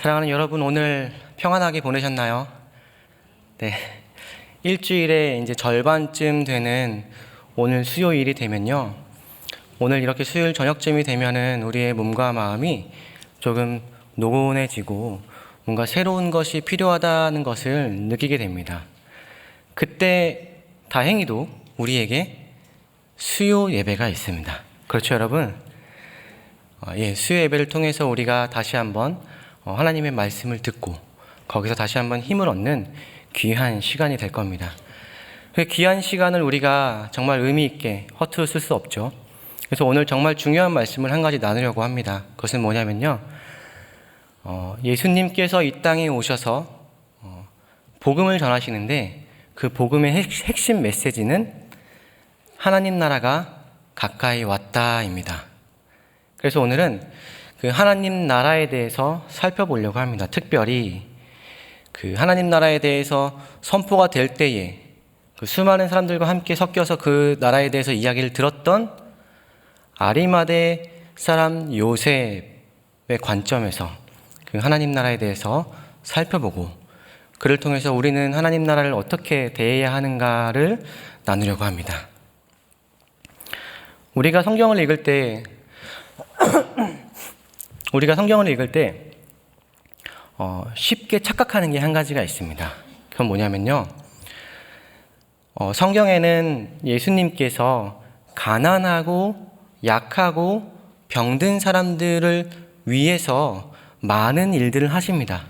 사랑하는 여러분 오늘 평안하게 보내셨나요? 네. 일주일에 이제 절반쯤 되는 오늘 수요일이 되면요. 오늘 이렇게 수요일 저녁쯤이 되면은 우리의 몸과 마음이 조금 노곤해지고 뭔가 새로운 것이 필요하다는 것을 느끼게 됩니다. 그때 다행히도 우리에게 수요 예배가 있습니다. 그렇죠, 여러분? 어, 예, 수요 예배를 통해서 우리가 다시 한번 어, 하나님의 말씀을 듣고 거기서 다시 한번 힘을 얻는 귀한 시간이 될 겁니다. 그 귀한 시간을 우리가 정말 의미 있게 허투루 쓸 수 없죠. 그래서 오늘 정말 중요한 말씀을 한 가지 나누려고 합니다. 그것은 뭐냐면요. 어, 예수님께서 이 땅에 오셔서 어, 복음을 전하시는데 그 복음의 핵- 핵심 메시지는 하나님 나라가 가까이 왔다입니다. 그래서 오늘은 그 하나님 나라에 대해서 살펴보려고 합니다. 특별히 그 하나님 나라에 대해서 선포가 될 때에 그 수많은 사람들과 함께 섞여서 그 나라에 대해서 이야기를 들었던 아리마대 사람 요셉의 관점에서 그 하나님 나라에 대해서 살펴보고 그를 통해서 우리는 하나님 나라를 어떻게 대해야 하는가를 나누려고 합니다. 우리가 성경을 읽을 때 우리가 성경을 읽을 때 어, 쉽게 착각하는 게 한 가지가 있습니다. 그건 뭐냐면요. 어, 성경에는 예수님께서 가난하고 약하고 병든 사람들을 위해서 많은 일들을 하십니다.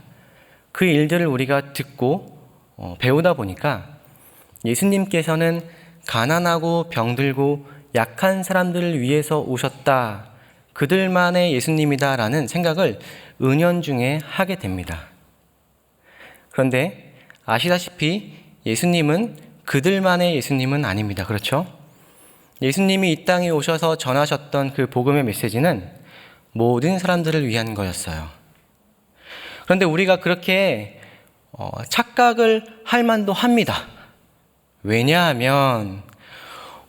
그 일들을 우리가 듣고 어, 배우다 보니까 예수님께서는 가난하고 병들고 약한 사람들을 위해서 오셨다. 그들만의 예수님이다라는 생각을 은연중에 하게 됩니다. 그런데 아시다시피 예수님은 그들만의 예수님은 아닙니다. 그렇죠? 예수님이 이 땅에 오셔서 전하셨던 그 복음의 메시지는 모든 사람들을 위한 거였어요. 그런데 우리가 그렇게 어, 착각을 할 만도 합니다. 왜냐하면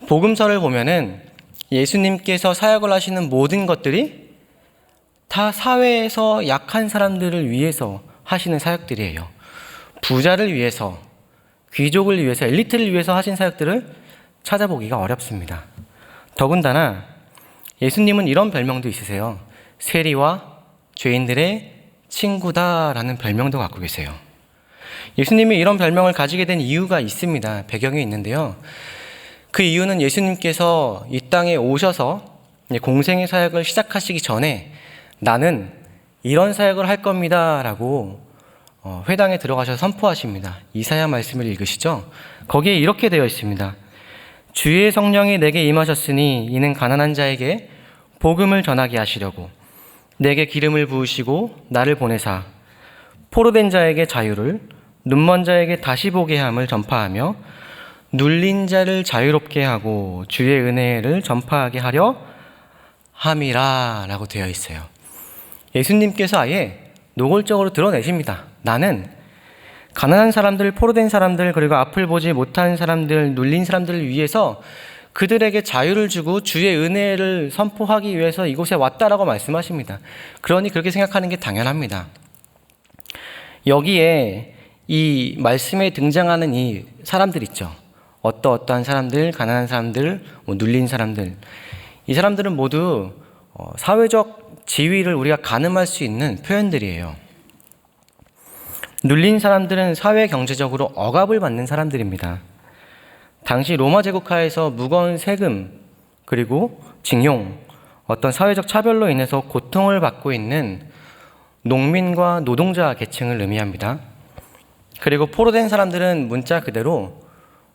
복음서를 보면은 예수님께서 사역을 하시는 모든 것들이 다 사회에서 약한 사람들을 위해서 하시는 사역들이에요. 부자를 위해서, 귀족을 위해서, 엘리트를 위해서 하신 사역들을 찾아보기가 어렵습니다. 더군다나 예수님은 이런 별명도 있으세요. 세리와 죄인들의 친구다라는 별명도 갖고 계세요. 예수님이 이런 별명을 가지게 된 이유가 있습니다. 배경이 있는데요. 그 이유는 예수님께서 이 땅에 오셔서 공생의 사역을 시작하시기 전에 나는 이런 사역을 할 겁니다 라고 어, 회당에 들어가셔서 선포하십니다. 이사야 말씀을 읽으시죠? 거기에 이렇게 되어 있습니다. 주의 성령이 내게 임하셨으니 이는 가난한 자에게 복음을 전하게 하시려고 내게 기름을 부으시고 나를 보내사 포로된 자에게 자유를 눈먼 자에게 다시 보게 함을 전파하며 눌린 자를 자유롭게 하고 주의 은혜를 전파하게 하려 함이라 라고 되어 있어요. 예수님께서 아예 노골적으로 드러내십니다. 나는 가난한 사람들, 포로된 사람들, 그리고 앞을 보지 못한 사람들, 눌린 사람들을 위해서 그들에게 자유를 주고 주의 은혜를 선포하기 위해서 이곳에 왔다라고 말씀하십니다. 그러니 그렇게 생각하는 게 당연합니다. 여기에 이 말씀에 등장하는 이 사람들 있죠. 어떠어떠한 사람들, 가난한 사람들, 뭐 눌린 사람들. 이 사람들은 모두 어, 사회적 지위를 우리가 가늠할 수 있는 표현들이에요. 눌린 사람들은 사회 경제적으로 억압을 받는 사람들입니다. 당시 로마 제국하에서 무거운 세금 그리고 징용 어떤 사회적 차별로 인해서 고통을 받고 있는 농민과 노동자 계층을 의미합니다. 그리고 포로된 사람들은 문자 그대로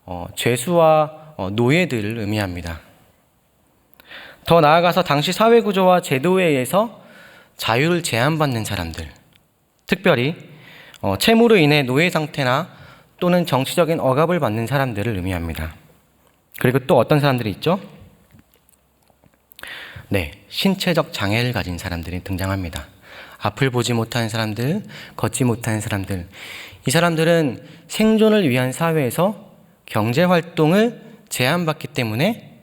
어, 죄수와 어, 노예들을 의미합니다. 더 나아가서 당시 사회 구조와 제도에 의해서 자유를 제한받는 사람들, 특별히 어, 채무로 인해 노예 상태나 또는 정치적인 억압을 받는 사람들을 의미합니다. 그리고 또 어떤 사람들이 있죠? 네, 신체적 장애를 가진 사람들이 등장합니다. 앞을 보지 못하는 사람들, 걷지 못하는 사람들. 이 사람들은 생존을 위한 사회에서 경제 활동을 제한받기 때문에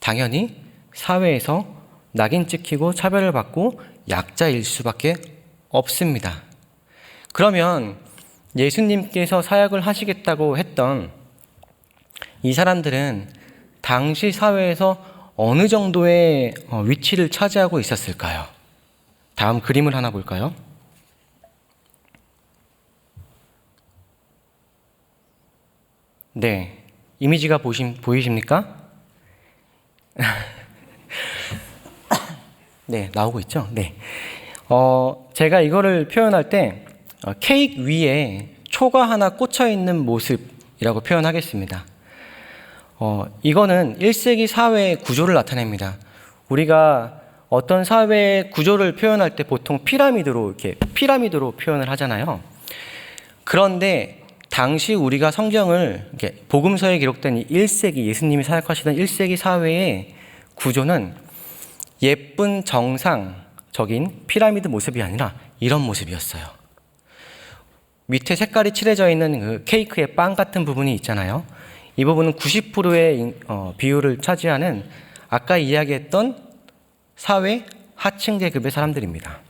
당연히 사회에서 낙인 찍히고 차별을 받고 약자일 수밖에 없습니다. 그러면 예수님께서 사역을 하시겠다고 했던 이 사람들은 당시 사회에서 어느 정도의 어, 위치를 차지하고 있었을까요? 다음 그림을 하나 볼까요? 네. 이미지가 보심, 보이십니까? 네, 나오고 있죠? 네. 어, 제가 이거를 표현할 때 어, 케이크 위에 초가 하나 꽂혀 있는 모습이라고 표현하겠습니다. 어, 이거는 1세기 사회의 구조를 나타냅니다. 우리가 어떤 사회의 구조를 표현할 때 보통 피라미드로 이렇게 피라미드로 표현을 하잖아요. 그런데 당시 우리가 성경을 이렇게 복음서에 기록된 이 1세기 예수님이 사역하시던 1세기 사회의 구조는 예쁜 정상적인 피라미드 모습이 아니라 이런 모습이었어요. 밑에 색깔이 칠해져 있는 그 케이크의 빵 같은 부분이 있잖아요. 이 부분은 90%의 어, 비율을 차지하는 아까 이야기했던 사회 하층 계급의 사람들입니다.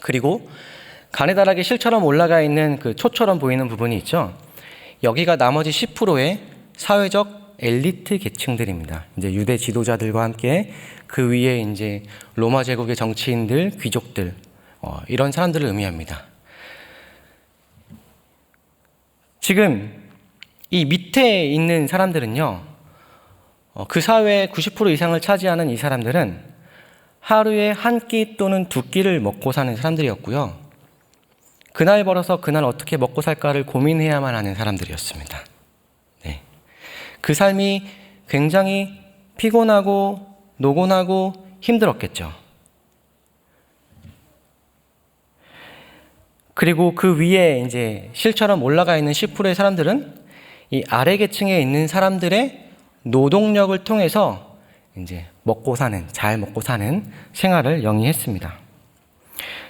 그리고 가느다랗게 실처럼 올라가 있는 그 초처럼 보이는 부분이 있죠. 여기가 나머지 10%의 사회적 엘리트 계층들입니다. 이제 유대 지도자들과 함께 그 위에 이제 로마 제국의 정치인들, 귀족들 어, 이런 사람들을 의미합니다. 지금 이 밑에 있는 사람들은요, 어, 그 사회의 90% 이상을 차지하는 이 사람들은 하루에 한 끼 또는 두 끼를 먹고 사는 사람들이었고요. 그날 벌어서 그날 어떻게 먹고 살까를 고민해야만 하는 사람들이었습니다. 네. 그 삶이 굉장히 피곤하고 노곤하고 힘들었겠죠. 그리고 그 위에 이제 실처럼 올라가 있는 10%의 사람들은 이 아래 계층에 있는 사람들의 노동력을 통해서 이제 먹고 사는, 잘 먹고 사는 생활을 영위했습니다.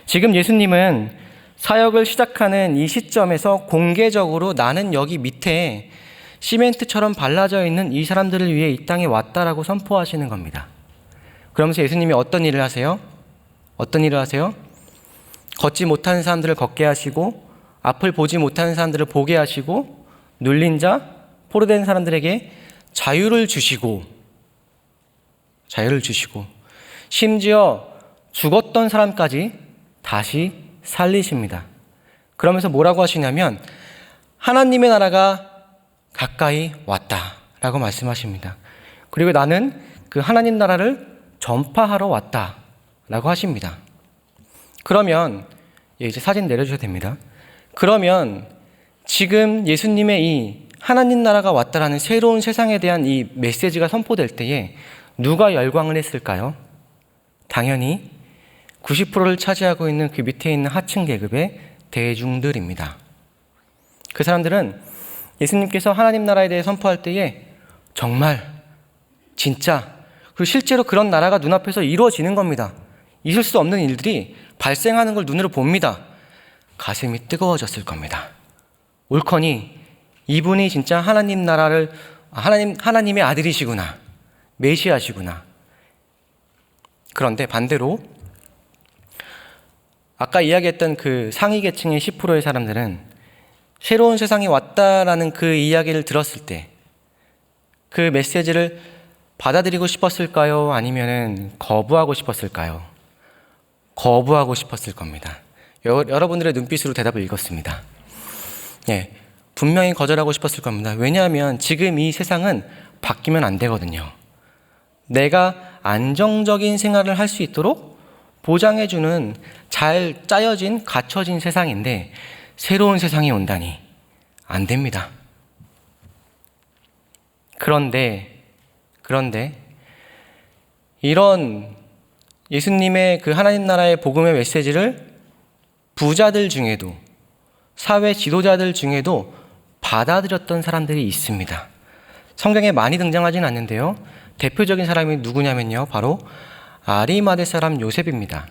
지금 예수님은 사역을 시작하는 이 시점에서 공개적으로 나는 여기 밑에 시멘트처럼 발라져 있는 이 사람들을 위해 이 땅에 왔다라고 선포하시는 겁니다. 그러면서 예수님이 어떤 일을 하세요? 어떤 일을 하세요? 걷지 못하는 사람들을 걷게 하시고 앞을 보지 못하는 사람들을 보게 하시고 눌린 자, 포로된 사람들에게 자유를 주시고 자유를 주시고 심지어 죽었던 사람까지 다시 살리십니다. 그러면서 뭐라고 하시냐면 하나님의 나라가 가까이 왔다라고 말씀하십니다. 그리고 나는 그 하나님 나라를 전파하러 왔다라고 하십니다. 그러면 예, 이제 사진 내려주셔도 됩니다. 그러면 지금 예수님의 이 하나님 나라가 왔다라는 새로운 세상에 대한 이 메시지가 선포될 때에 누가 열광을 했을까요? 당연히 90%를 차지하고 있는 그 밑에 있는 하층 계급의 대중들입니다. 그 사람들은 예수님께서 하나님 나라에 대해 선포할 때에 정말 진짜 그리고 실제로 그런 나라가 눈앞에서 이루어지는 겁니다. 있을 수 없는 일들이 발생하는 걸 눈으로 봅니다. 가슴이 뜨거워졌을 겁니다. 옳거니 이분이 진짜 하나님 나라를 하나님 하나님의 아들이시구나. 메시아시구나. 그런데 반대로 아까 이야기했던 그 상위 계층의 10%의 사람들은 새로운 세상이 왔다라는 그 이야기를 들었을 때 그 메시지를 받아들이고 싶었을까요? 아니면은 거부하고 싶었을까요? 거부하고 싶었을 겁니다. 여 러분들의 눈빛으로 대답을 읽었습니다. 예, 분명히 거절하고 싶었을 겁니다. 왜냐하면 지금 이 세상은 바뀌면 안 되거든요. 내가 안정적인 생활을 할 수 있도록 보장해주는 잘 짜여진, 갖춰진 세상인데 새로운 세상이 온다니 안 됩니다. 그런데, 그런데 이런 예수님의 그 하나님 나라의 복음의 메시지를 부자들 중에도 사회 지도자들 중에도 받아들였던 사람들이 있습니다. 성경에 많이 등장하진 않는데요. 대표적인 사람이 누구냐면요. 바로 아리마대 사람 요셉입니다.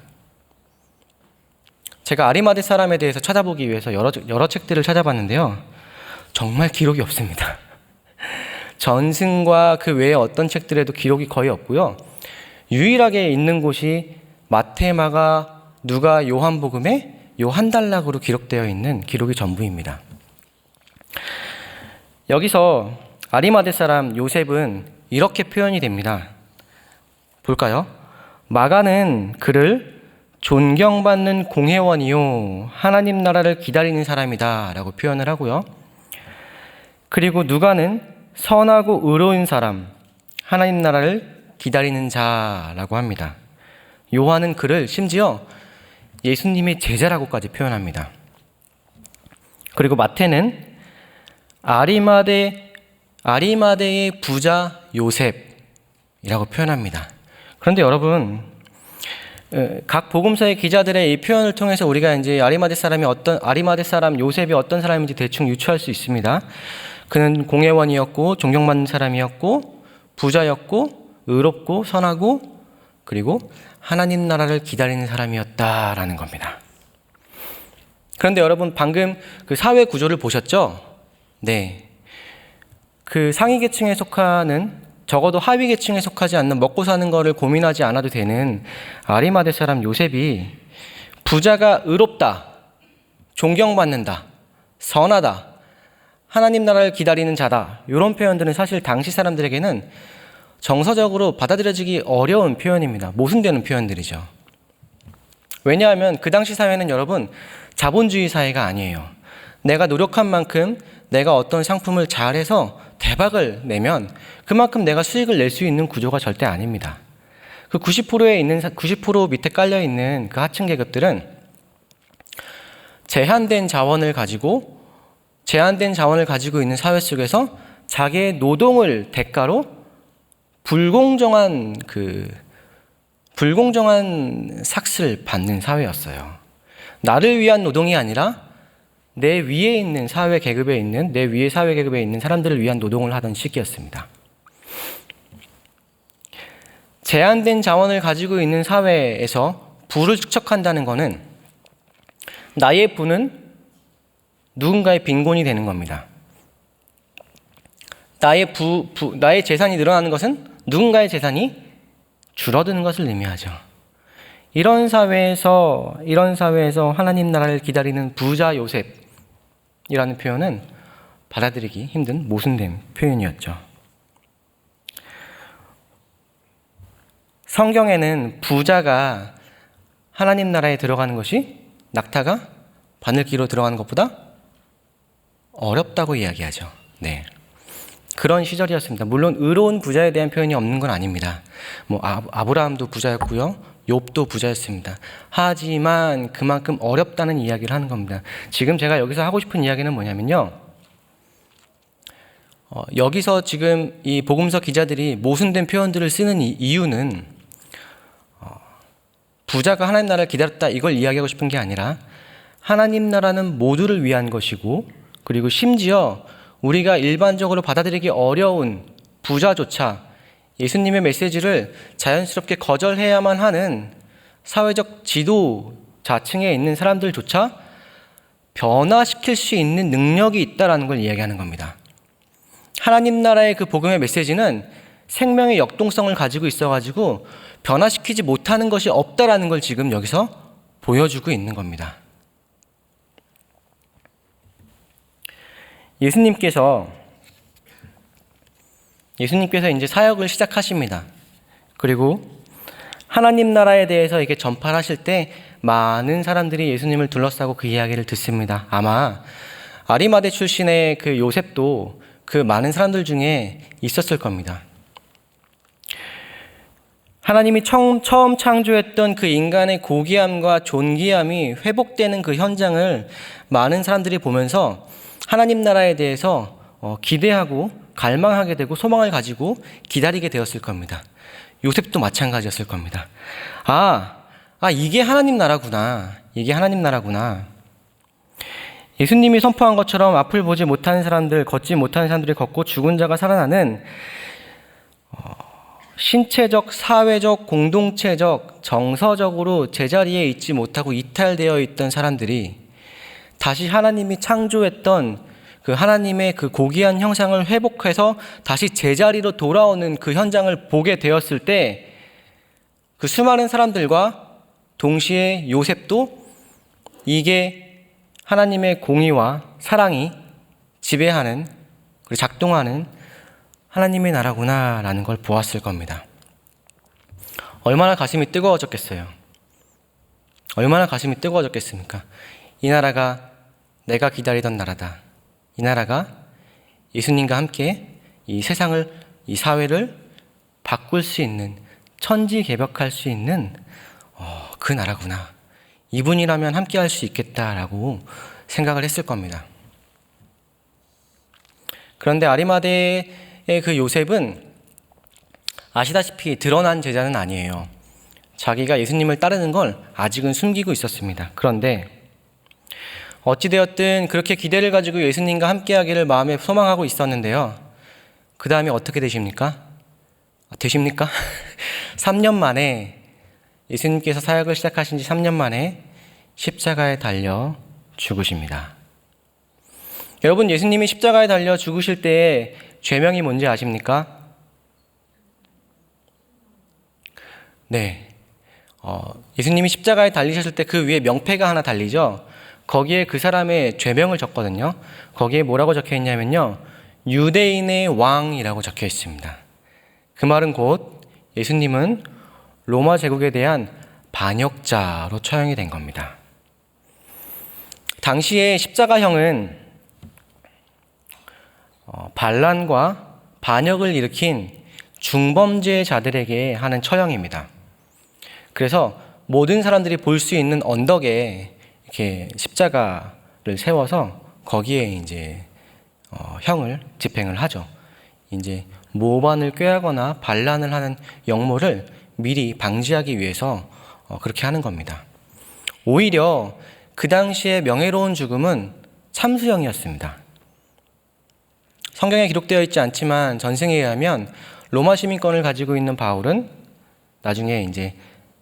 제가 아리마대 사람에 대해서 찾아보기 위해서 여러, 여러 책들을 찾아봤는데요. 정말 기록이 없습니다. 전승과 그 외에 어떤 책들에도 기록이 거의 없고요. 유일하게 있는 곳이 마테마가 누가 요한복음에 요한 단락으로 기록되어 있는 기록이 전부입니다. 여기서 아리마대 사람 요셉은 이렇게 표현이 됩니다. 볼까요? 마가는 그를 존경받는 공회원이요 하나님 나라를 기다리는 사람이다라고 표현을 하고요. 그리고 누가는 선하고 의로운 사람 하나님 나라를 기다리는 자라고 합니다. 요한은 그를 심지어 예수님의 제자라고까지 표현합니다. 그리고 마태는 아리마대 아리마대의 부자 요셉이라고 표현합니다. 그런데 여러분 에, 각 복음서의 기자들의 이 표현을 통해서 우리가 이제 아리마대 사람이 어떤 아리마대 사람 요셉이 어떤 사람인지 대충 유추할 수 있습니다. 그는 공회원이었고 존경받는 사람이었고 부자였고 의롭고 선하고 그리고 하나님 나라를 기다리는 사람이었다라는 겁니다. 그런데 여러분 방금 그 사회 구조를 보셨죠? 네. 그 상위 계층에 속하는 적어도 하위 계층에 속하지 않는 먹고 사는 거를 고민하지 않아도 되는 아리마대 사람 요셉이 부자가 의롭다, 존경받는다, 선하다, 하나님 나라를 기다리는 자다. 이런 표현들은 사실 당시 사람들에게는 정서적으로 받아들여지기 어려운 표현입니다. 모순되는 표현들이죠. 왜냐하면 그 당시 사회는 여러분 자본주의 사회가 아니에요. 내가 노력한 만큼 내가 어떤 상품을 잘해서 대박을 내면 그만큼 내가 수익을 낼 수 있는 구조가 절대 아닙니다. 그 90%에 있는 90% 밑에 깔려 있는 그 하층 계급들은 제한된 자원을 가지고 제한된 자원을 가지고 있는 사회 속에서 자기의 노동을 대가로 불공정한 그 불공정한 삭스를 받는 사회였어요. 나를 위한 노동이 아니라 내 위에 있는 사회 계급에 있는 내 위에 사회 계급에 있는 사람들을 위한 노동을 하던 시기였습니다. 제한된 자원을 가지고 있는 사회에서 부를 축적한다는 것은 나의 부는 누군가의 빈곤이 되는 겁니다. 나의 부, 부, 나의 재산이 늘어나는 것은 누군가의 재산이 줄어드는 것을 의미하죠. 이런 사회에서 이런 사회에서 하나님 나라를 기다리는 부자 요셉 이라는 표현은 받아들이기 힘든 모순된 표현이었죠. 성경에는 부자가 하나님 나라에 들어가는 것이 낙타가 바늘기로 들어가는 것보다 어렵다고 이야기하죠. 네. 그런 시절이었습니다. 물론 의로운 부자에 대한 표현이 없는 건 아닙니다. 뭐 아, 아브라함도 부자였고요. 욥도 부자였습니다. 하지만 그만큼 어렵다는 이야기를 하는 겁니다. 지금 제가 여기서 하고 싶은 이야기는 뭐냐면요. 어, 여기서 지금 이 복음서 기자들이 모순된 표현들을 쓰는 이, 이유는 어, 부자가 하나님 나라를 기다렸다 이걸 이야기하고 싶은 게 아니라 하나님 나라는 모두를 위한 것이고 그리고 심지어 우리가 일반적으로 받아들이기 어려운 부자조차 예수님의 메시지를 자연스럽게 거절해야만 하는 사회적 지도 자층에 있는 사람들조차 변화시킬 수 있는 능력이 있다라는 걸 이야기하는 겁니다. 하나님 나라의 그 복음의 메시지는 생명의 역동성을 가지고 있어가지고 변화시키지 못하는 것이 없다라는 걸 지금 여기서 보여주고 있는 겁니다. 예수님께서 예수님께서 이제 사역을 시작하십니다. 그리고 하나님 나라에 대해서 이게 전파를 하실 때 많은 사람들이 예수님을 둘러싸고 그 이야기를 듣습니다. 아마 아리마대 출신의 그 요셉도 그 많은 사람들 중에 있었을 겁니다. 하나님이 처음, 처음 창조했던 그 인간의 고귀함과 존귀함이 회복되는 그 현장을 많은 사람들이 보면서 하나님 나라에 대해서 어, 기대하고 갈망하게 되고 소망을 가지고 기다리게 되었을 겁니다. 요셉도 마찬가지였을 겁니다. 아, 아, 이게 하나님 나라구나. 이게 하나님 나라구나. 예수님이 선포한 것처럼 앞을 보지 못하는 사람들, 걷지 못하는 사람들이 걷고 죽은 자가 살아나는 어, 신체적, 사회적, 공동체적, 정서적으로 제자리에 있지 못하고 이탈되어 있던 사람들이 다시 하나님이 창조했던 그 하나님의 그 고귀한 형상을 회복해서 다시 제자리로 돌아오는 그 현장을 보게 되었을 때 그 수많은 사람들과 동시에 요셉도 이게 하나님의 공의와 사랑이 지배하는 그리고 작동하는 하나님의 나라구나라는 걸 보았을 겁니다. 얼마나 가슴이 뜨거워졌겠어요. 얼마나 가슴이 뜨거워졌겠습니까? 이 나라가 내가 기다리던 나라다. 이 나라가 예수님과 함께 이 세상을, 이 사회를 바꿀 수 있는, 천지 개벽할 수 있는 어, 그 나라구나. 이분이라면 함께 할 수 있겠다라고 생각을 했을 겁니다. 그런데 아리마대의 그 요셉은 아시다시피 드러난 제자는 아니에요. 자기가 예수님을 따르는 걸 아직은 숨기고 있었습니다. 그런데 어찌되었든 그렇게 기대를 가지고 예수님과 함께하기를 마음에 소망하고 있었는데요. 그 다음에 어떻게 되십니까? 되십니까? 3년 만에 예수님께서 사역을 시작하신 지 3년 만에 십자가에 달려 죽으십니다. 여러분, 예수님이 십자가에 달려 죽으실 때의 죄명이 뭔지 아십니까? 네. 어, 예수님이 십자가에 달리셨을 때 그 위에 명패가 하나 달리죠. 거기에 그 사람의 죄명을 적거든요. 거기에 뭐라고 적혀 있냐면요. 유대인의 왕이라고 적혀 있습니다. 그 말은 곧 예수님은 로마 제국에 대한 반역자로 처형이 된 겁니다. 당시에 십자가형은 어, 반란과 반역을 일으킨 중범죄자들에게 하는 처형입니다. 그래서 모든 사람들이 볼 수 있는 언덕에 이렇게 십자가를 세워서 거기에 이제 어, 형을 집행을 하죠. 이제 모반을 꾀하거나 반란을 하는 역모를 미리 방지하기 위해서 어, 그렇게 하는 겁니다. 오히려 그 당시에 명예로운 죽음은 참수형이었습니다. 성경에 기록되어 있지 않지만 전생에 의하면 로마 시민권을 가지고 있는 바울은 나중에 이제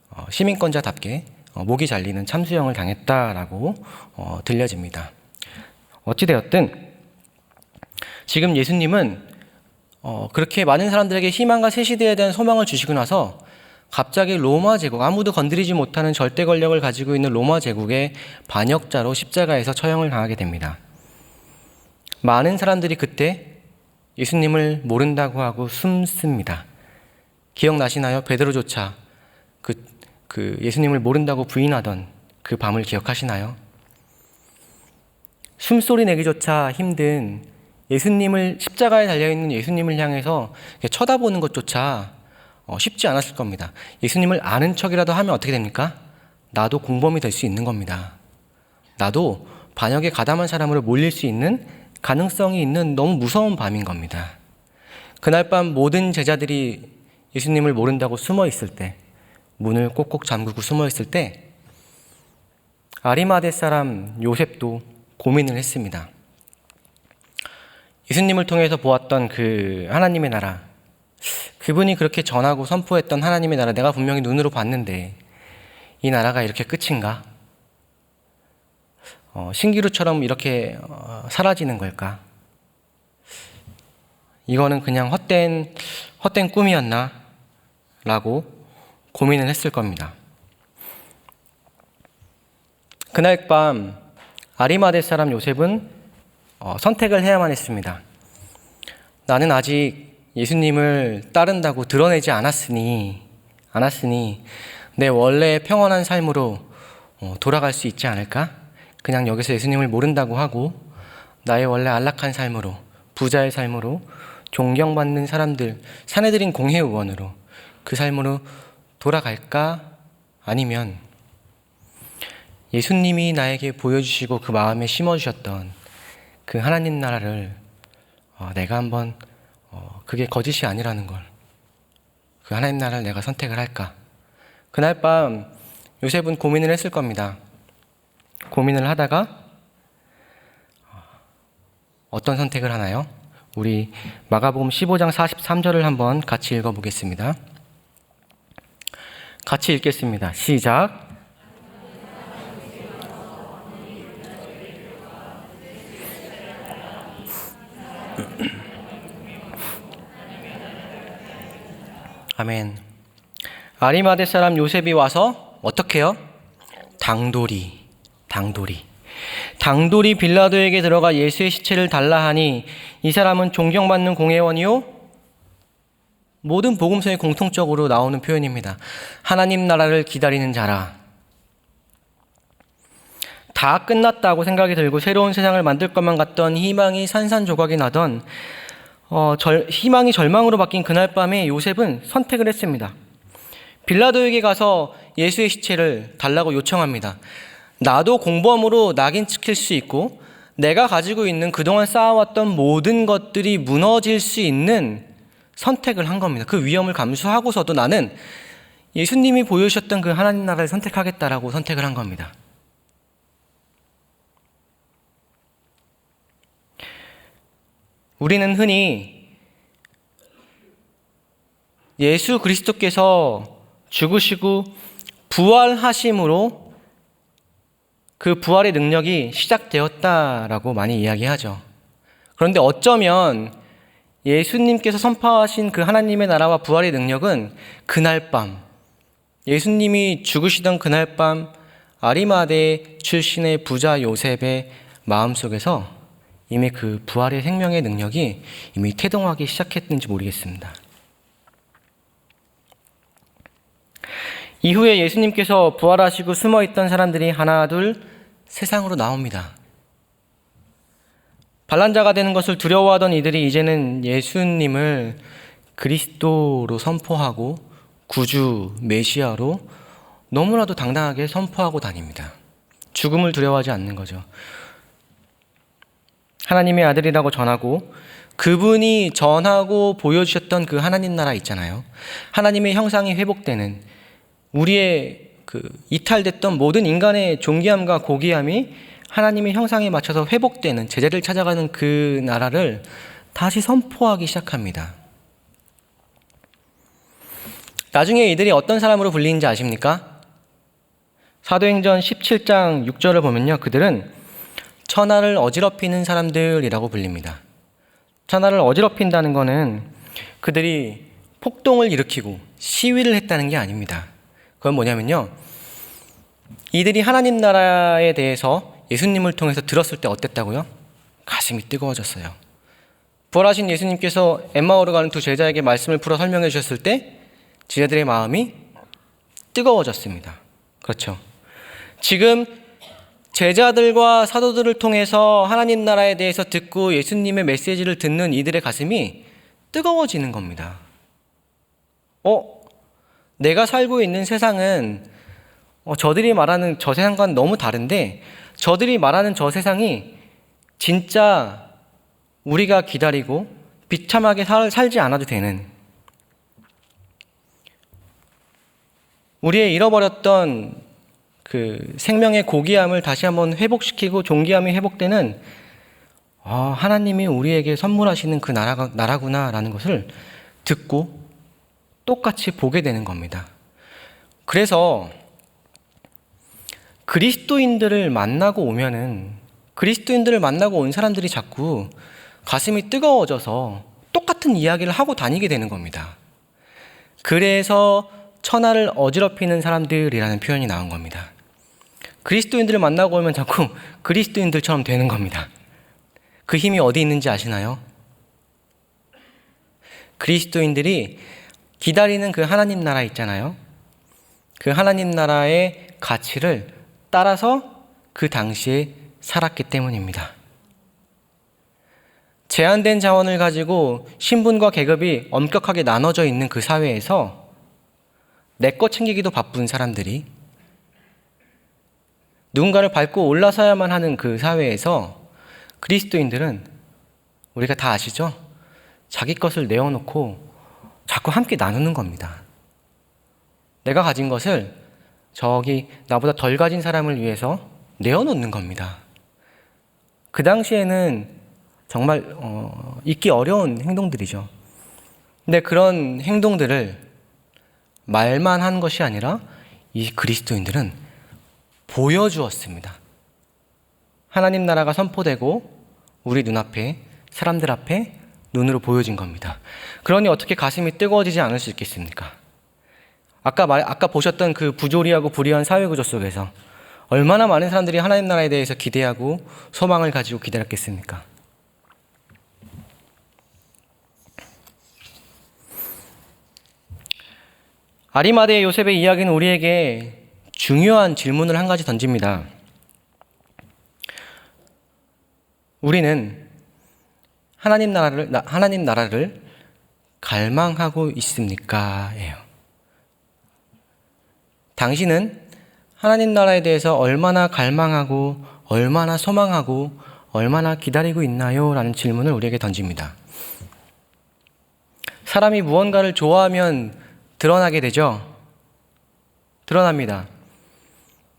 어, 시민권자답게 어, 목이 잘리는 참수형을 당했다라고 어, 들려집니다. 어찌되었든 지금 예수님은 그렇게 많은 사람들에게 희망과 새 시대에 대한 소망을 주시고 나서 갑자기 로마 제국, 아무도 건드리지 못하는 절대 권력을 가지고 있는 로마 제국의 반역자로 십자가에서 처형을 당하게 됩니다. 많은 사람들이 그때 예수님을 모른다고 하고 숨습니다. 기억나시나요? 베드로조차 그, 그 예수님을 모른다고 부인하던 그 밤을 기억하시나요? 숨소리 내기조차 힘든 예수님을 십자가에 달려 있는 예수님을 향해서 쳐다보는 것조차 어, 쉽지 않았을 겁니다. 예수님을 아는 척이라도 하면 어떻게 됩니까? 나도 공범이 될 수 있는 겁니다. 나도 반역에 가담한 사람으로 몰릴 수 있는 가능성이 있는 너무 무서운 밤인 겁니다. 그날 밤 모든 제자들이 예수님을 모른다고 숨어 있을 때, 문을 꼭꼭 잠그고 숨어 있을 때, 아리마대 사람 요셉도 고민을 했습니다. 예수님을 통해서 보았던 그 하나님의 나라, 그분이 그렇게 전하고 선포했던 하나님의 나라, 내가 분명히 눈으로 봤는데, 이 나라가 이렇게 끝인가? 어, 신기루처럼 이렇게 어, 사라지는 걸까? 이거는 그냥 헛된, 헛된 꿈이었나? 라고 고민을 했을 겁니다. 그날 밤 아리마대 사람 요셉은 어, 선택을 해야만 했습니다. 나는 아직 예수님을 따른다고 드러내지 않았으니, 않았으니, 내 원래의 평온한 삶으로 어, 돌아갈 수 있지 않을까? 그냥 여기서 예수님을 모른다고 하고 나의 원래 안락한 삶으로 부자의 삶으로 존경받는 사람들 사내들인 공회 의원으로 그 삶으로 돌아갈까 아니면 예수님이 나에게 보여주시고 그 마음에 심어주셨던 그 하나님 나라를 어, 내가 한번 어, 그게 거짓이 아니라는 걸 그 하나님 나라를 내가 선택을 할까 그날 밤 요셉은 고민을 했을 겁니다. 고민을 하다가 어떤 선택을 하나요? 우리 마가복음 15장 43절을 한번 같이 읽어 보겠습니다. 같이 읽겠습니다. 시작. 아멘. 아리마대 사람 요셉이 와서 어떻게 해요? 당돌이 당돌이. 당돌이 빌라도에게 들어가 예수의 시체를 달라 하니 이 사람은 존경받는 공회원이요 모든 복음서에 공통적으로 나오는 표현입니다. 하나님 나라를 기다리는 자라. 다 끝났다고 생각이 들고 새로운 세상을 만들 것만 같던 희망이 산산조각이 나던 어, 절, 희망이 절망으로 바뀐 그날 밤에 요셉은 선택을 했습니다. 빌라도에게 가서 예수의 시체를 달라고 요청합니다. 나도 공범으로 낙인 찍힐 수 있고 내가 가지고 있는 그동안 쌓아왔던 모든 것들이 무너질 수 있는 선택을 한 겁니다. 그 위험을 감수하고서도 나는 예수님이 보여주셨던 그 하나님 나라를 선택하겠다라고 선택을 한 겁니다. 우리는 흔히 예수 그리스도께서 죽으시고 부활하심으로 그 부활의 능력이 시작되었다라고 많이 이야기하죠. 그런데 어쩌면 예수님께서 선포하신 그 하나님의 나라와 부활의 능력은 그날 밤, 예수님이 죽으시던 그날 밤 아리마대 출신의 부자 요셉의 마음속에서 이미 그 부활의 생명의 능력이 이미 태동하기 시작했는지 모르겠습니다. 이후에 예수님께서 부활하시고 숨어 있던 사람들이 하나 둘 세상으로 나옵니다. 반란자가 되는 것을 두려워하던 이들이 이제는 예수님을 그리스도로 선포하고 구주 메시아로 너무나도 당당하게 선포하고 다닙니다. 죽음을 두려워하지 않는 거죠. 하나님의 아들이라고 전하고 그분이 전하고 보여주셨던 그 하나님 나라 있잖아요. 하나님의 형상이 회복되는 우리의 그 이탈됐던 모든 인간의 존귀함과 고귀함이 하나님의 형상에 맞춰서 회복되는 제자를 찾아가는 그 나라를 다시 선포하기 시작합니다. 나중에 이들이 어떤 사람으로 불리는지 아십니까? 사도행전 17장 6절을 보면요. 그들은 천하를 어지럽히는 사람들이라고 불립니다. 천하를 어지럽힌다는 것은 그들이 폭동을 일으키고 시위를 했다는 게 아닙니다. 그건 뭐냐면요. 이들이 하나님 나라에 대해서 예수님을 통해서 들었을 때 어땠다고요? 가슴이 뜨거워졌어요. 부활하신 예수님께서 엠마오로 가는 두 제자에게 말씀을 풀어 설명해 주셨을 때 제자들의 마음이 뜨거워졌습니다. 그렇죠. 지금 제자들과 사도들을 통해서 하나님 나라에 대해서 듣고 예수님의 메시지를 듣는 이들의 가슴이 뜨거워지는 겁니다. 어? 내가 살고 있는 세상은 어, 저들이 말하는 저 세상과는 너무 다른데 저들이 말하는 저 세상이 진짜 우리가 기다리고 비참하게 살, 살지 않아도 되는 우리의 잃어버렸던 그 생명의 고귀함을 다시 한번 회복시키고 존귀함이 회복되는 아, 하나님이 우리에게 선물하시는 그 나라가, 나라구나라는 것을 듣고 똑같이 보게 되는 겁니다. 그래서 그리스도인들을 만나고 오면은 그리스도인들을 만나고 온 사람들이 자꾸 가슴이 뜨거워져서 똑같은 이야기를 하고 다니게 되는 겁니다. 그래서 천하를 어지럽히는 사람들이라는 표현이 나온 겁니다. 그리스도인들을 만나고 오면 자꾸 그리스도인들처럼 되는 겁니다. 그 힘이 어디 있는지 아시나요? 그리스도인들이 기다리는 그 하나님 나라 있잖아요. 그 하나님 나라의 가치를 따라서 그 당시에 살았기 때문입니다. 제한된 자원을 가지고 신분과 계급이 엄격하게 나눠져 있는 그 사회에서 내 것 챙기기도 바쁜 사람들이 누군가를 밟고 올라서야만 하는 그 사회에서 그리스도인들은 우리가 다 아시죠? 자기 것을 내어놓고 자꾸 함께 나누는 겁니다. 내가 가진 것을 저기 나보다 덜 가진 사람을 위해서 내어놓는 겁니다. 그 당시에는 정말 어, 잊기 어려운 행동들이죠. 근데 그런 행동들을 말만 한 것이 아니라 이 그리스도인들은 보여주었습니다. 하나님 나라가 선포되고 우리 눈앞에 사람들 앞에 눈으로 보여진 겁니다. 그러니 어떻게 가슴이 뜨거워지지 않을 수 있겠습니까? 아까 말, 아까 보셨던 그 부조리하고 불의한 사회 구조 속에서 얼마나 많은 사람들이 하나님 나라에 대해서 기대하고 소망을 가지고 기다렸겠습니까? 아리마대 요셉의 이야기는 우리에게 중요한 질문을 한 가지 던집니다. 우리는 하나님 나라를 나- 하나님 나라를 갈망하고 있습니까? 예요. 당신은 하나님 나라에 대해서 얼마나 갈망하고 얼마나 소망하고 얼마나 기다리고 있나요? 라는 질문을 우리에게 던집니다. 사람이 무언가를 좋아하면 드러나게 되죠. 드러납니다.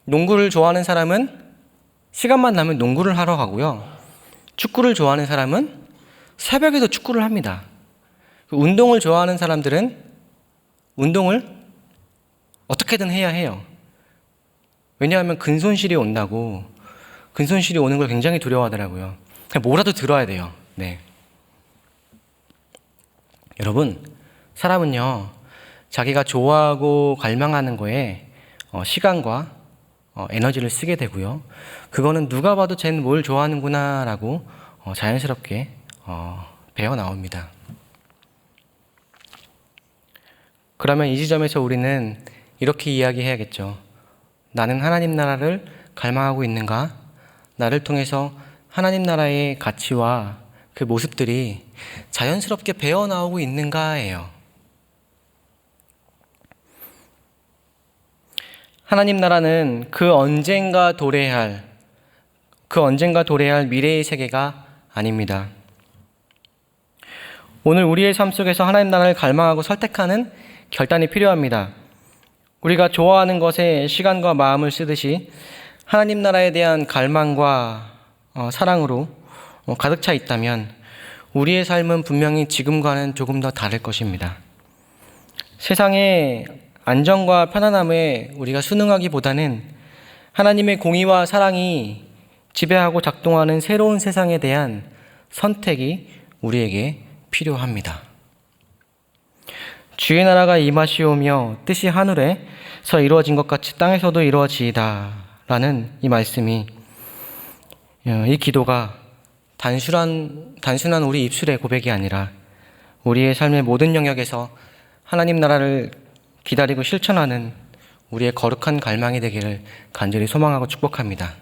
농구를 좋아하는 사람은 시간만 나면 농구를 하러 가고요. 축구를 좋아하는 사람은 새벽에도 축구를 합니다. 그 운동을 좋아하는 사람들은 운동을 어떻게든 해야 해요. 왜냐하면 근손실이 온다고 근손실이 오는 걸 굉장히 두려워하더라고요. 그냥 뭐라도 들어야 돼요. 네. 여러분, 사람은요, 자기가 좋아하고 갈망하는 거에 어, 시간과 어, 에너지를 쓰게 되고요. 그거는 누가 봐도 쟤는 뭘 좋아하는구나라고 어, 자연스럽게 어, 배어 나옵니다. 그러면 이 지점에서 우리는 이렇게 이야기해야겠죠. 나는 하나님 나라를 갈망하고 있는가? 나를 통해서 하나님 나라의 가치와 그 모습들이 자연스럽게 배어 나오고 있는가예요. 하나님 나라는 그 언젠가 도래할 그 언젠가 도래할 미래의 세계가 아닙니다. 오늘 우리의 삶 속에서 하나님 나라를 갈망하고 설득하는 결단이 필요합니다. 우리가 좋아하는 것에 시간과 마음을 쓰듯이 하나님 나라에 대한 갈망과 어, 사랑으로 어, 가득 차 있다면 우리의 삶은 분명히 지금과는 조금 더 다를 것입니다. 세상의 안정과 편안함에 우리가 순응하기보다는 하나님의 공의와 사랑이 지배하고 작동하는 새로운 세상에 대한 선택이 우리에게 필요합니다. 주의 나라가 임하시오며 뜻이 하늘에서 이루어진 것 같이 땅에서도 이루어지이다. 라는 이 말씀이 어, 이 기도가 단순한 단순한 우리 입술의 고백이 아니라 우리의 삶의 모든 영역에서 하나님 나라를 기다리고 실천하는 우리의 거룩한 갈망이 되기를 간절히 소망하고 축복합니다.